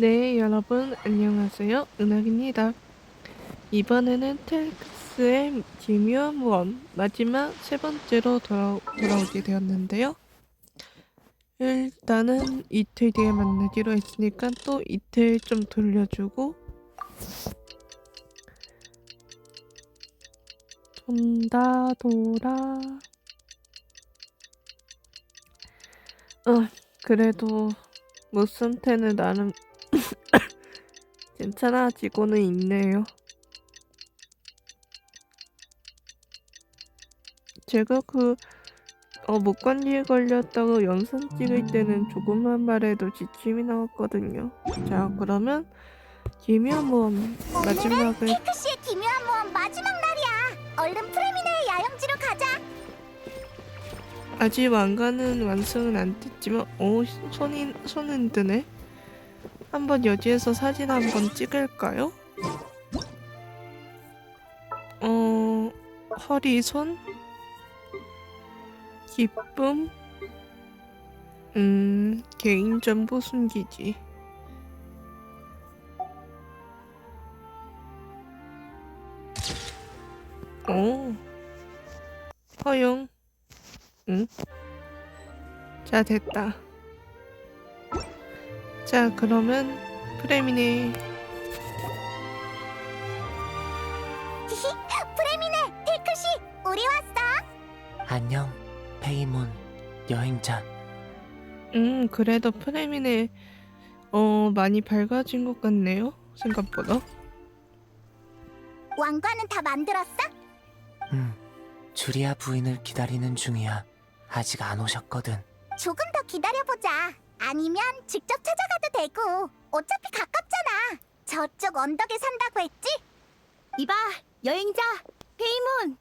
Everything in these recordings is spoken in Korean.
네, 여러분 안녕하세요. 은학입니다. 이번에는 텔크스의 기묘한 모험 마지막 세 번째로 돌아, 돌아오게 되었는데요. 일단은 이틀 뒤에 만나기로 했으니까 또 이틀 좀 돌려주고 돈다 돌아 어 그래도 무슨태는 나름 괜찮아지고는 있네요. 제가 그, 어, 목감기에 걸렸다고 영상 찍을 때는 조금만 말해도 지침이 나왔거든요. 자, 그러면 기묘한 모험 마지막을 테크시의 기묘한 모험 마지막 날이야. 얼른 프레미네의 야영지로 가자. 아직 왕관은 완성은 안 됐지만, 오, 손이, 손 흔드네. 한번 여기에서 사진 한번 찍을까요? 어, 허리, 손, 기쁨, 음, 개인정보 숨기기. 오, 허용. 응? 자, 됐다. 자, 그러면 프레미네. 프레미네, 테크시, 우리 왔어. 안녕, 페이몬 여행자. 음, 그래도 프레미네 어, 많이 밝아진 것 같네요. 생각보다. 왕관은 다 만들었어? 음, 주리아 부인을 기다리는 중이야. 아직 안 오셨거든. 조금 더 기다려보자. 아니면 직접 찾아가도 되고. 어차피 가깝잖아. 저쪽 언덕에 산다고 했지? 이봐, 여행자, 페이몬.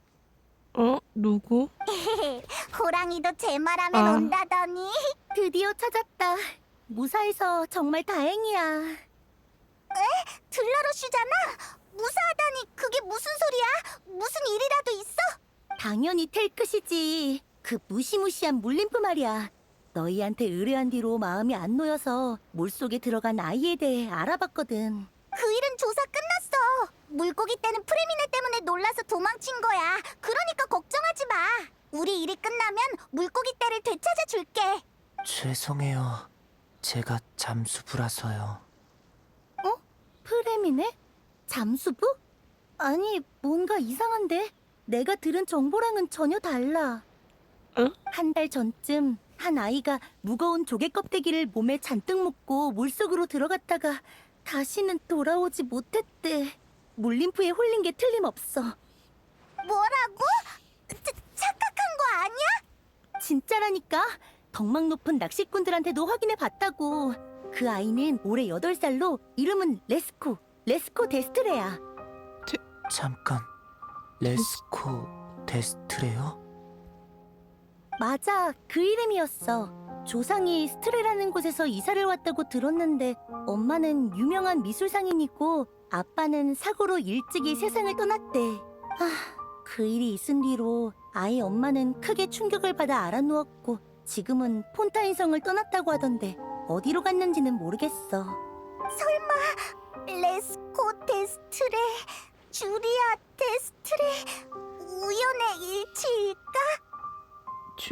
어, 누구? 호랑이도 제 말하면 아. 온다더니. 드디어 찾았다. 무사해서 정말 다행이야. 에? 들러러쉬잖아. 무사하다니 그게 무슨 소리야? 무슨 일이라도 있어? 당연히 텔크시지. 그 무시무시한 물림프 말이야. 너희한테 의뢰한 뒤로 마음이 안 놓여서 물속에 들어간 아이에 대해 알아봤거든. 그 일은 조사 끝났어. 물고기 떼는 프레미네 때문에 놀라서 도망친 거야. 그러니까 걱정하지 마. 우리 일이 끝나면 물고기 떼를 되찾아 줄게. 죄송해요. 제가 잠수부라서요. 프레미네? 잠수부? 아니, 뭔가 이상한데? 내가 들은 정보랑은 전혀 달라. 응? 한 달 전쯤 한 아이가 무거운 조개 껍데기를 몸에 잔뜩 묶고 물속으로 들어갔다가 다시는 돌아오지 못했대. 물림프에 홀린 게 틀림없어. 뭐라고? 차, 착각한 거 아니야? 진짜라니까. 덕망 높은 낚시꾼들한테도 확인해 봤다고. 그 아이는 올해 8살로 이름은 레스코, 레스코 데스트레야. 잠깐, 레스코 데스트레요? 맞아, 그 이름이었어. 조상이 스트레라는 곳에서 이사를 왔다고 들었는데 엄마는 유명한 미술상인이고 아빠는 사고로 일찍이 세상을 떠났대. 아, 그 일이 있은 뒤로 아이 엄마는 크게 충격을 받아 알아누웠고 지금은 폰타인성을 떠났다고 하던데 어디로 갔는지는 모르겠어. 설마 레스코 데스트레, 주리아 데스트레 우연의 일치일까?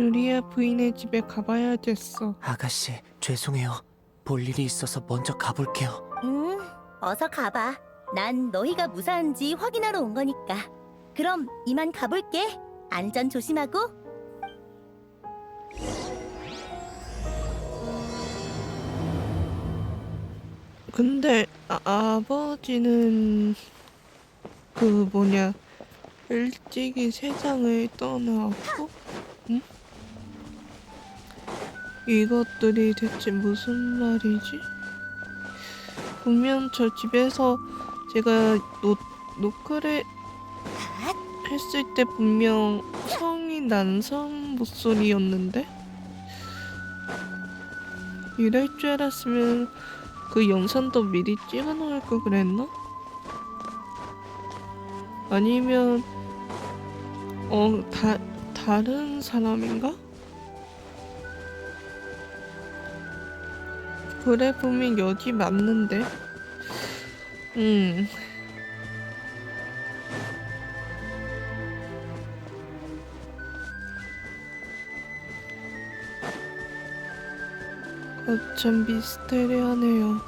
주리아 부인의 집에 가봐야겠어. 아가씨, 죄송해요. 볼 일이 있어서 먼저 가볼게요. 응, 어서 가봐. 난 너희가 무사한지 확인하러 온 거니까. 그럼 이만 가볼게. 안전 조심하고. 근데 아, 아버지는 그 뭐냐 일찍이 세상을 떠나고 응? 이것들이 대체 무슨 말이지? 분명 저 집에서 제가 노, 노크를 했을 때 분명 성이 남성 목소리였는데 이럴 줄 알았으면 그 영상도 미리 찍어놓을 걸 그랬나? 아니면 어 다 다른 사람인가? 그래 보면 여기 맞는데. 음. 어쩜 미스테리하네요.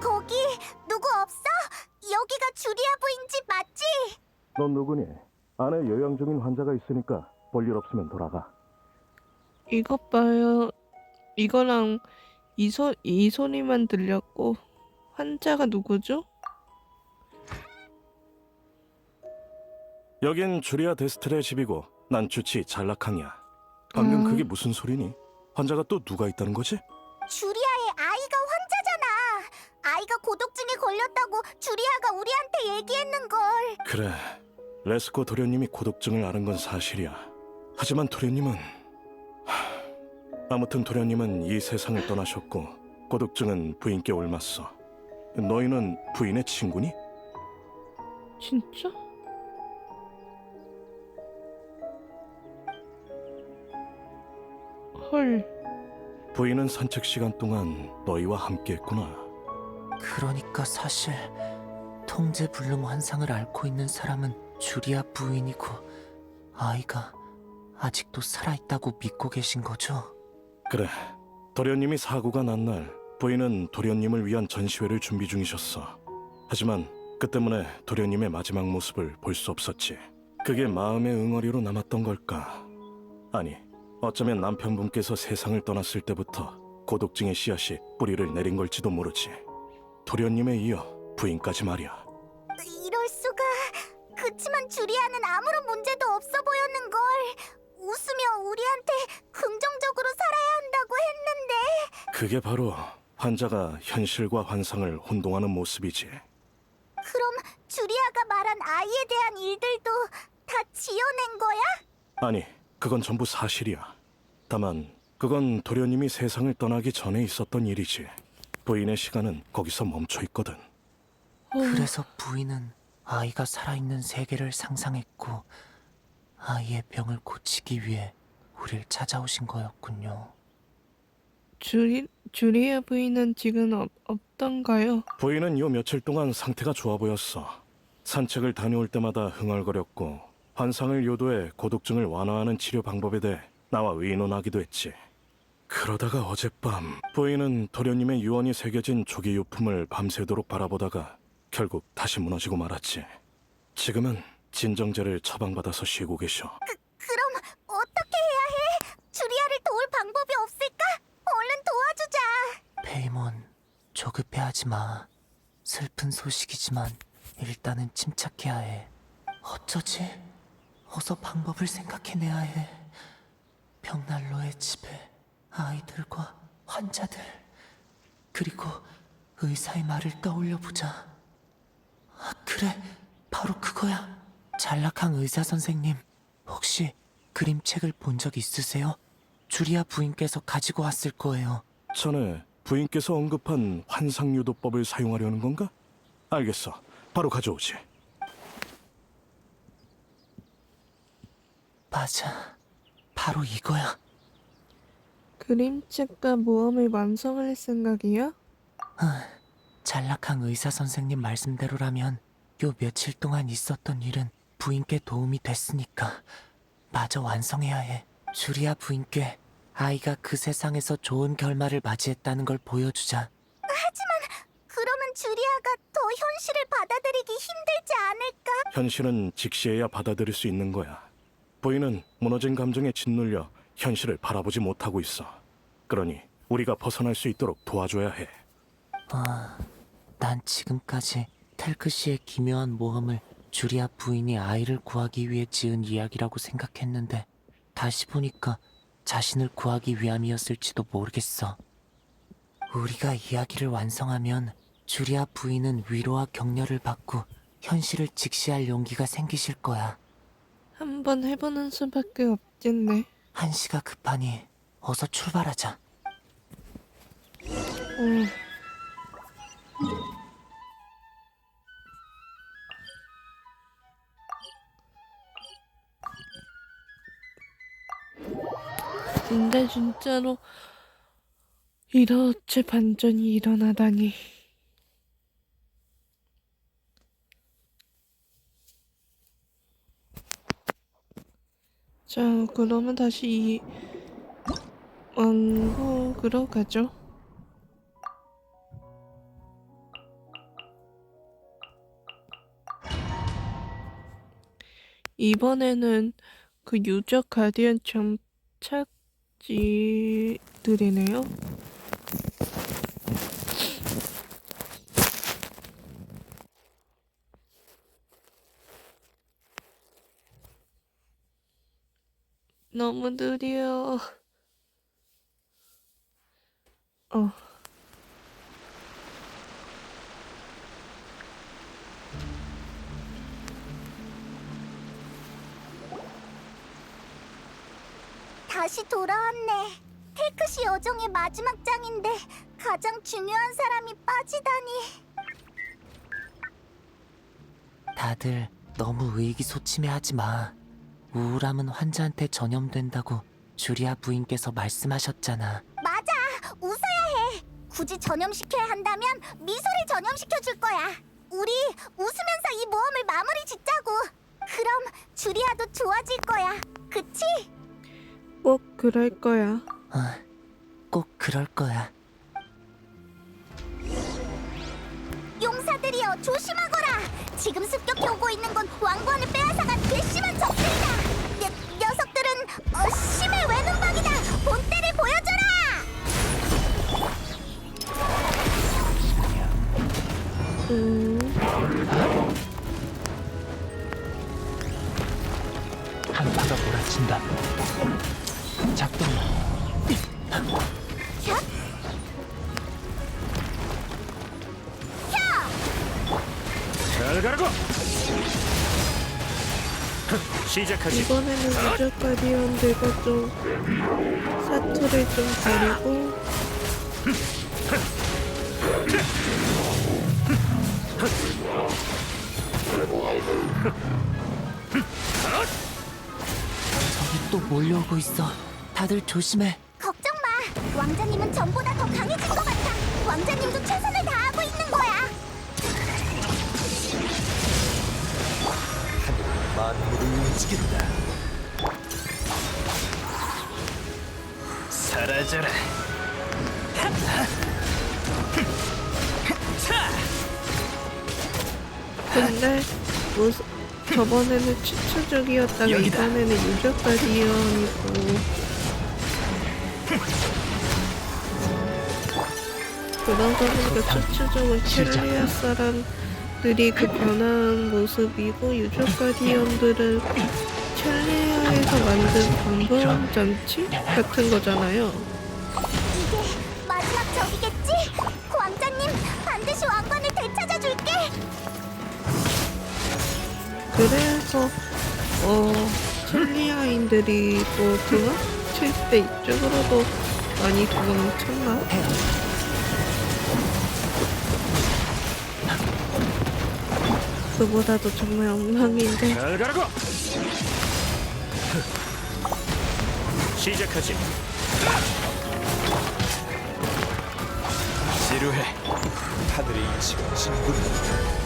거기 누구 없어? 여기가 주리아 부인 집 맞지? 넌 누구니? 안에 요양 중인 환자가 있으니까 볼일 없으면 돌아가. 이것 봐요. 이거랑 이, 소, 이 소리만 들렸고 환자가 누구죠? 여긴 주리아 데스트레 집이고 난 주치 잘락항이야. 방금 음. 그게 무슨 소리니? 환자가 또 누가 있다는 거지? 주리아의 아이가 환자잖아. 아이가 고독증에 걸렸다고 주리아가 우리한테 얘기했는 걸. 그래. 레스코 도련님이 고독증을 앓은 건 사실이야. 하지만 도련님은 하... 아무튼 도련님은 이 세상을 떠나셨고 고독증은 부인께 옮았어. 너희는 부인의 친구니? 진짜? 헐. 부인은 산책 시간 동안 너희와 함께했구나. 그러니까 사실 통제 불능 환상을 앓고 있는 사람은 주리아 부인이고 아이가 아직도 살아있다고 믿고 계신 거죠? 그래. 도련님이 사고가 난 날 부인은 도련님을 위한 전시회를 준비 중이셨어. 하지만 그 때문에 도련님의 마지막 모습을 볼 수 없었지. 그게 마음의 응어리로 남았던 걸까? 아니, 어쩌면 남편분께서 세상을 떠났을 때부터 고독증의 씨앗이 뿌리를 내린 걸지도 모르지. 도련님에 이어 부인까지 말이야. 이럴 수가. 그치만 주리아는 아무런 문제도 없어 보였는 걸. 웃으며 우리한테 긍정적으로 살아야 한다고 했는데. 그게 바로 환자가 현실과 환상을 혼동하는 모습이지. 그럼 주리아가 말한 아이에 대한 일들도 다 지어낸 거야? 아니, 그건 전부 사실이야. 다만 그건 도련님이 세상을 떠나기 전에 있었던 일이지. 부인의 시간은 거기서 멈춰 있거든. 어, 그래서 부인은 아이가 살아있는 세계를 상상했고 아이의 병을 고치기 위해 우릴 찾아오신 거였군요. 주리, 주리아 부인은 지금 없, 없던가요? 부인은 요 며칠 동안 상태가 좋아 보였어. 산책을 다녀올 때마다 흥얼거렸고 환상을 요도해 고독증을 완화하는 치료 방법에 대해 나와 의논하기도 했지. 그러다가 어젯밤 부인은 도련님의 유언이 새겨진 조개 유품을 밤새도록 바라보다가 결국 다시 무너지고 말았지. 지금은 진정제를 처방받아서 쉬고 계셔. 그럼 어떻게 해야 해? 주리아를 도울 방법이 없을까? 얼른 도와주자. 페이몬, 조급해하지 마. 슬픈 소식이지만 일단은 침착해야 해. 어쩌지? 어서 방법을 생각해내야 해. 벽난로의 집에 아이들과 환자들 그리고 의사의 말을 떠올려 보자. 아, 그래, 바로 그거야. 잘락한 의사 선생님, 혹시 그림책을 본 적 있으세요? 주리아 부인께서 가지고 왔을 거예요. 전에 부인께서 언급한 환상유도법을 사용하려는 건가? 알겠어. 바로 가져오지. 맞아. 바로 이거야. 그림책과 모험을 완성할 생각이야? 잘락한 의사 선생님 말씀대로라면 요 며칠 동안 있었던 일은 부인께 도움이 됐으니까 마저 완성해야 해. 주리아 부인께 아이가 그 세상에서 좋은 결말을 맞이했다는 걸 보여주자. 그러면 주리아가 더 현실을 받아들이기 힘들지 않을까? 현실은 직시해야 받아들일 수 있는 거야. 부인은 무너진 감정에 짓눌려 현실을 바라보지 못하고 있어. 그러니 우리가 벗어날 수 있도록 도와줘야 해. 아, 난 지금까지 텔크 씨의 기묘한 모험을 주리아 부인이 아이를 구하기 위해 지은 이야기라고 생각했는데 다시 보니까 자신을 구하기 위함이었을지도 모르겠어. 우리가 이야기를 완성하면 주리아 부인은 위로와 격려를 받고 현실을 직시할 용기가 생기실 거야. 한번 해보는 수밖에 없겠네. 한시가 급하니 어서 출발하자. 어, 근데 진짜로 이렇게 반전이 일어나다니. 자, 그러면 다시 이 왕국으로 가죠. 이번에는 그 유적 가디언 점착 지들이네요. 너무 느려. 어. 다시 돌아왔네. 텔크시 여정의 마지막 장인데 가장 중요한 사람이 빠지다니. 다들 너무 의기소침해하지 마. 우울함은 환자한테 전염된다고 주리아 부인께서 말씀하셨잖아. 맞아. 웃어야 해. 굳이 전염시켜야 한다면 미소를 전염시켜 줄 거야. 우리 웃으면서 이 모험을 마무리 짓자고. 그럼 주리아도 좋아질 거야. 그치? 꼭 그럴 거야. 어, 꼭 그럴 거야. 용사들이여 조심하거라. 지금 습격해 오고 있는 건 왕관을 빼앗아간 괘씸한 시작하지. 이번에는 유적 가디언들과 좀 사투를 좀 버리고 저기 또 몰려오고 있어. 다들 조심해. 걱정 마. 왕자님은 전보다 더 강해진 것 같아. 왕자님도 최선을 다 만물을 움직인다. 사라져라. 근데 무슨 저번에는 추천적이었다가 여기다. 이번에는 유적 가디언이고 그러다 보니까 추천적은 켈리아 사람 들이 그 변한 모습이고 유적 가디언들은 켈리아에서 만든 방법 장치 같은 거잖아요. 이게 마지막 적이겠지? 왕자님 반드시 왕관을 되찾아줄게. 그래서 어 켈리아인들이 뭐 도망칠 때 이쪽으로도 많이 도망쳤나? 그보다도 정말 엉망인데 잘 가라고. 시작하지. 지루해. 하늘의 이치가 진군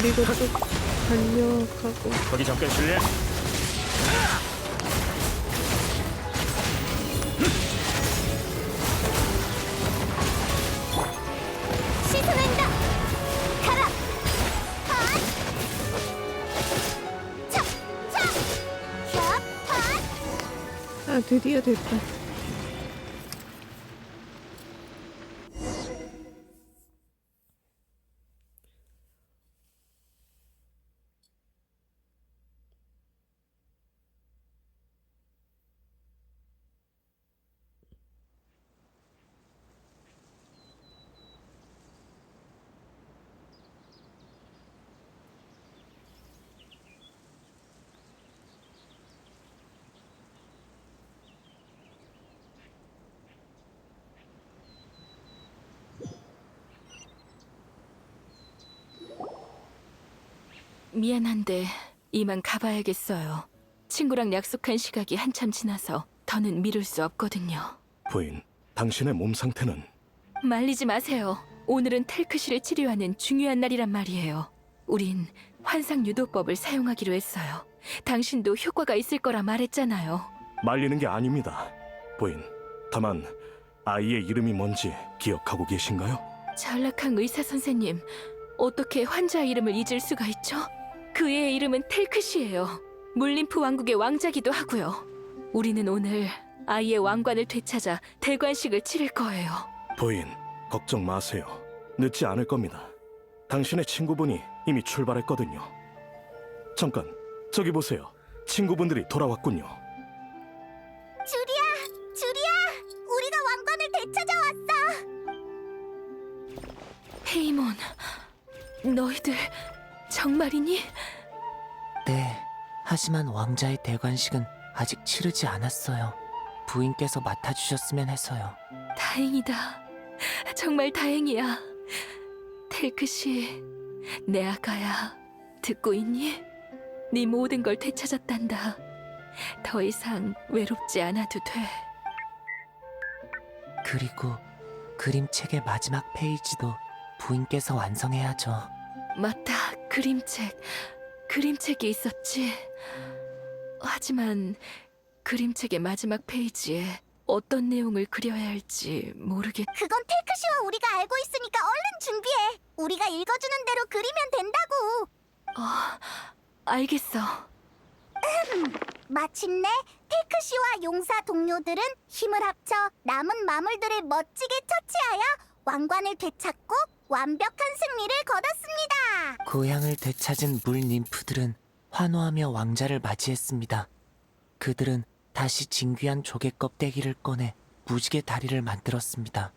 그리고 또 반격하고 거기 잠깐 실례. 시선한다. 가라. 핫. 차, 차. 협, 핫. 아 드디어 됐다 미안한데 이만 가봐야겠어요. 친구랑 약속한 시각이 한참 지나서 더는 미룰 수 없거든요. 부인, 당신의 몸 상태는 말리지 마세요. 오늘은 텔크시를 치료하는 중요한 날이란 말이에요. 우린 환상 유도법을 사용하기로 했어요. 당신도 효과가 있을 거라 말했잖아요. 말리는 게 아닙니다. 부인, 다만 아이의 이름이 뭔지 기억하고 계신가요? 전락한 의사 선생님, 어떻게 환자 이름을 잊을 수가 있죠? 그 애의 이름은 텔크시예요. 물림프 왕국의 왕자기도 하고요. 우리는 오늘 아이의 왕관을 되찾아 대관식을 치를 거예요. 부인, 걱정 마세요. 늦지 않을 겁니다. 당신의 친구분이 이미 출발했거든요. 잠깐, 저기 보세요. 친구분들이 돌아왔군요. 주리야, 주리야, 우리가 왕관을 되찾아왔어. 페이몬, 너희들 정말이니? 네. 하지만 왕자의 대관식은 아직 치르지 않았어요. 부인께서 맡아주셨으면 해서요. 다행이다. 정말 다행이야. 텔크씨, 내 아가야, 듣고 있니? 네 모든 걸 되찾았단다. 더 이상 외롭지 않아도 돼. 그리고 그림책의 마지막 페이지도 부인께서 완성해야죠. 맞다, 그림책. 그림책이 있었지. 하지만 그림책의 마지막 페이지에 어떤 내용을 그려야 할지 모르겠... 그건 테크시와 우리가 알고 있으니까 얼른 준비해. 우리가 읽어주는 대로 그리면 된다고. 어, 알겠어. 마침내 테크시와 용사 동료들은 힘을 합쳐 남은 마물들을 멋지게 처치하여 왕관을 되찾고 완벽한 승리를 거뒀습니다. 고향을 되찾은 물 님프들은 환호하며 왕자를 맞이했습니다. 그들은 다시 진귀한 조개 껍데기를 꺼내 무지개 다리를 만들었습니다.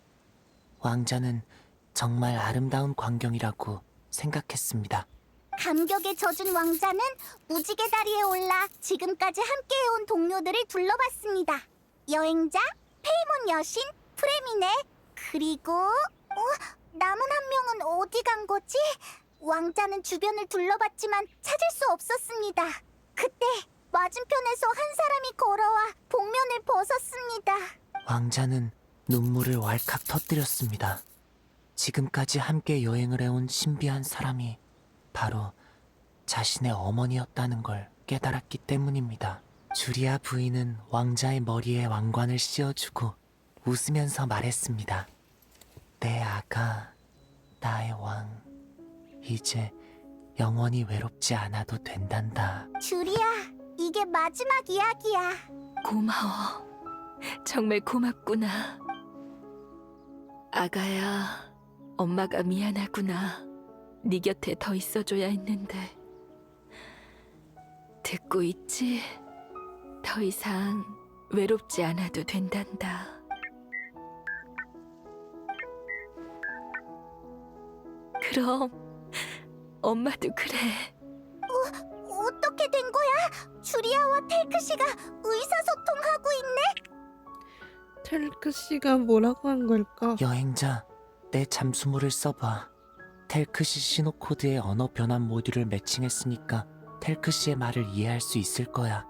왕자는 정말 아름다운 광경이라고 생각했습니다. 감격에 젖은 왕자는 무지개 다리에 올라 지금까지 함께해온 동료들을 둘러봤습니다. 여행자, 페이몬 여신, 프레미네, 그리고 어? 남은 한 명은 어디 간 거지? 왕자는 주변을 둘러봤지만 찾을 수 없었습니다. 그때 맞은편에서 한 사람이 걸어와 복면을 벗었습니다. 왕자는 눈물을 왈칵 터뜨렸습니다. 지금까지 함께 여행을 해온 신비한 사람이 바로 자신의 어머니였다는 걸 깨달았기 때문입니다. 주리아 부인은 왕자의 머리에 왕관을 씌워주고 웃으면서 말했습니다. 내 아가, 나의 왕. 이제 영원히 외롭지 않아도 된단다. 주리야, 이게 마지막 이야기야. 고마워. 정말 고맙구나. 아가야, 엄마가 미안하구나. 네 곁에 더 있어줘야 했는데. 듣고 있지? 더 이상 외롭지 않아도 된단다. 그럼 엄마도 그래. 어떻게 된 거야? 주리아와 텔크 씨가 의사소통하고 있네. 텔크 씨가 뭐라고 한 걸까? 여행자, 내 잠수물을 써봐. 텔크시 신호 코드의 언어 변환 모듈을 매칭했으니까 텔크시의 말을 이해할 수 있을 거야.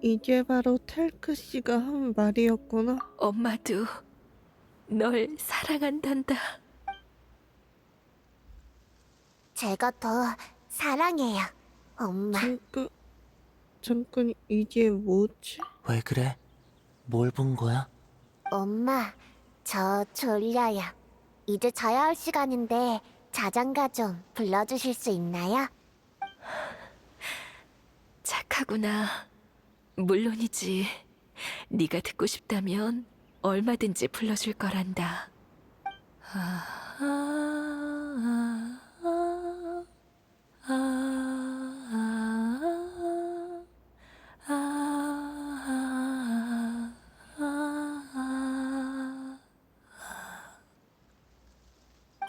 이게 바로 텔크 씨가 한 말이었구나. 엄마도 널 사랑한단다. 제가 더 사랑해요, 엄마. 잠깐, 잠깐 이게 뭐지? 왜 그래? 뭘 본 거야? 엄마, 저 졸려요. 이제 자야 할 시간인데 자장가 좀 불러주실 수 있나요? 착하구나. 물론이지. 네가 듣고 싶다면 얼마든지 불러줄 거란다.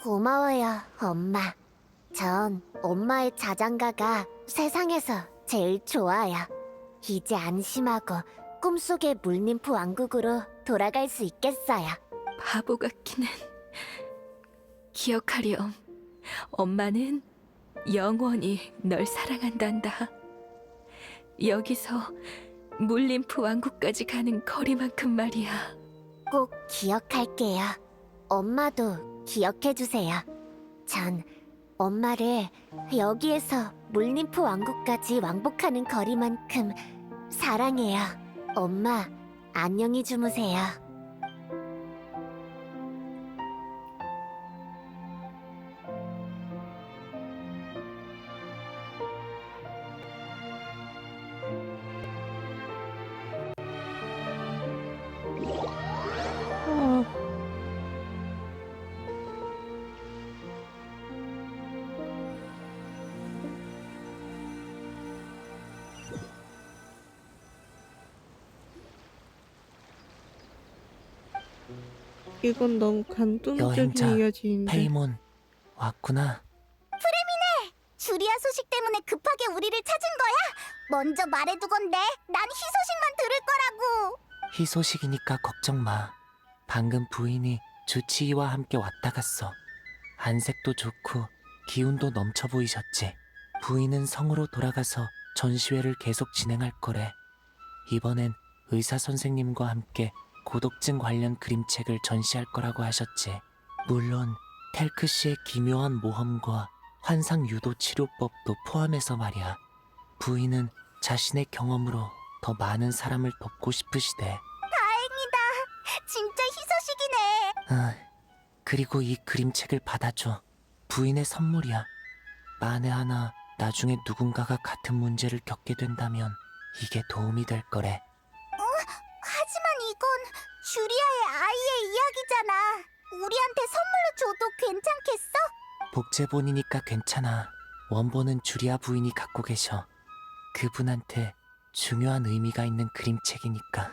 고마워요, 엄마. 전 엄마의 자장가가 세상에서 제일 좋아요. 이제 안심하고 꿈속의 물님프 왕국으로 돌아갈 수 있겠어요. 바보 같기는. 기억하렴. 엄마는 영원히 널 사랑한단다. 여기서 물림프 왕국까지 가는 거리만큼 말이야. 꼭 기억할게요. 엄마도 기억해주세요. 전 엄마를 여기에서 물림프 왕국까지 왕복하는 거리만큼 사랑해요. 엄마, 안녕히 주무세요. 이건 너무 여행자, 이야기인데 페이몬 왔구나. 주리아 소식 때문에 급하게 우리를 찾은 거야? 먼저 말해두건데 난 희소식만 들을 거라고. 희소식이니까 걱정 마. 방금 부인이 주치의와 함께 왔다 갔어. 안색도 좋고 기운도 넘쳐 보이셨지. 부인은 성으로 돌아가서 전시회를 계속 진행할 거래. 이번엔 의사 선생님과 함께 고독증 관련 그림책을 전시할 거라고 하셨지. 물론 텔크 씨의 기묘한 모험과 환상 유도 치료법도 포함해서 말이야. 부인은 자신의 경험으로 더 많은 사람을 돕고 싶으시대. 다행이다. 진짜 희소식이네. 아, 그리고 이 그림책을 받아줘. 부인의 선물이야. 만에 하나 나중에 누군가가 같은 문제를 겪게 된다면 이게 도움이 될 거래. 우리한테 선물로 줘도 괜찮겠어? 복제본이니까 괜찮아. 원본은 주리아 부인이 갖고 계셔. 그분한테 중요한 의미가 있는 그림책이니까.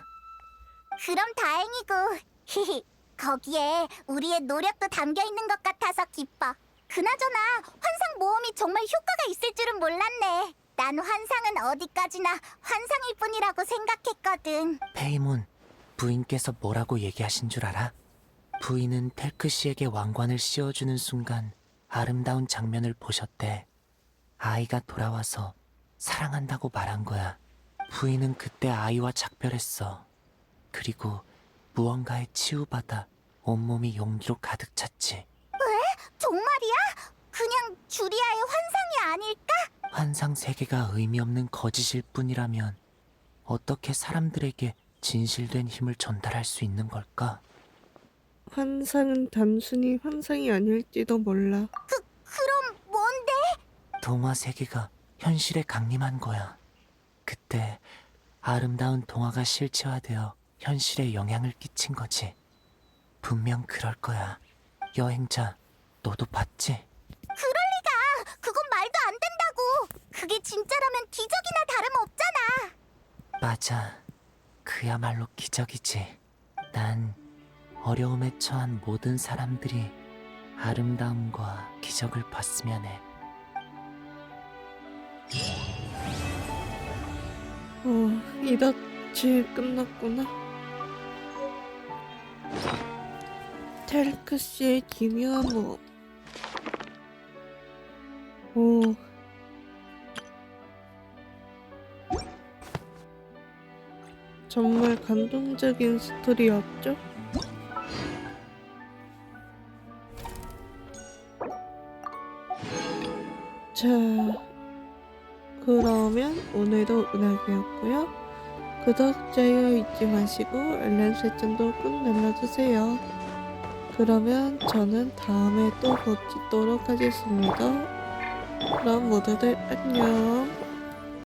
그럼 다행이고. 히히. 거기에 우리의 노력도 담겨 있는 것 같아서 기뻐. 그나저나 환상 모험이 정말 효과가 있을 줄은 몰랐네. 난 환상은 어디까지나 환상일 뿐이라고 생각했거든. 페이몬, 부인께서 뭐라고 얘기하신 줄 알아? 부인은 텔크 씨에게 왕관을 씌워주는 순간 아름다운 장면을 보셨대. 아이가 돌아와서 사랑한다고 말한 거야. 부인은 그때 아이와 작별했어. 그리고 무언가에 치유받아 온몸이 용기로 가득 찼지. 정말이야? 그냥 주리아의 환상이 아닐까? 환상 세계가 의미 없는 거짓일 뿐이라면 어떻게 사람들에게 진실된 힘을 전달할 수 있는 걸까? 환상은 단순히 환상이 아닐지도 몰라 그럼 뭔데? 동화 세계가 현실에 강림한 거야. 그때 아름다운 동화가 실체화되어 현실에 영향을 끼친 거지. 분명 그럴 거야. 여행자, 너도 봤지? 그건 말도 안 된다고. 그게 진짜라면 기적이나 다름없잖아. 맞아. 그야말로 기적이지. 난 어려움에 처한 모든 사람들이 아름다움과 기적을 봤으면 해. 어 이렇게 끝났구나 텔크 씨의 기묘한 모험 오 정말 감동적인 스토리였죠? 자, 그러면 오늘도 은하계였고요. 구독, 좋아요 잊지 마시고 알람 설정도 꾹 눌러주세요. 그러면 저는 다음에 또 뵙도록 하겠습니다. 그럼 모두들 안녕.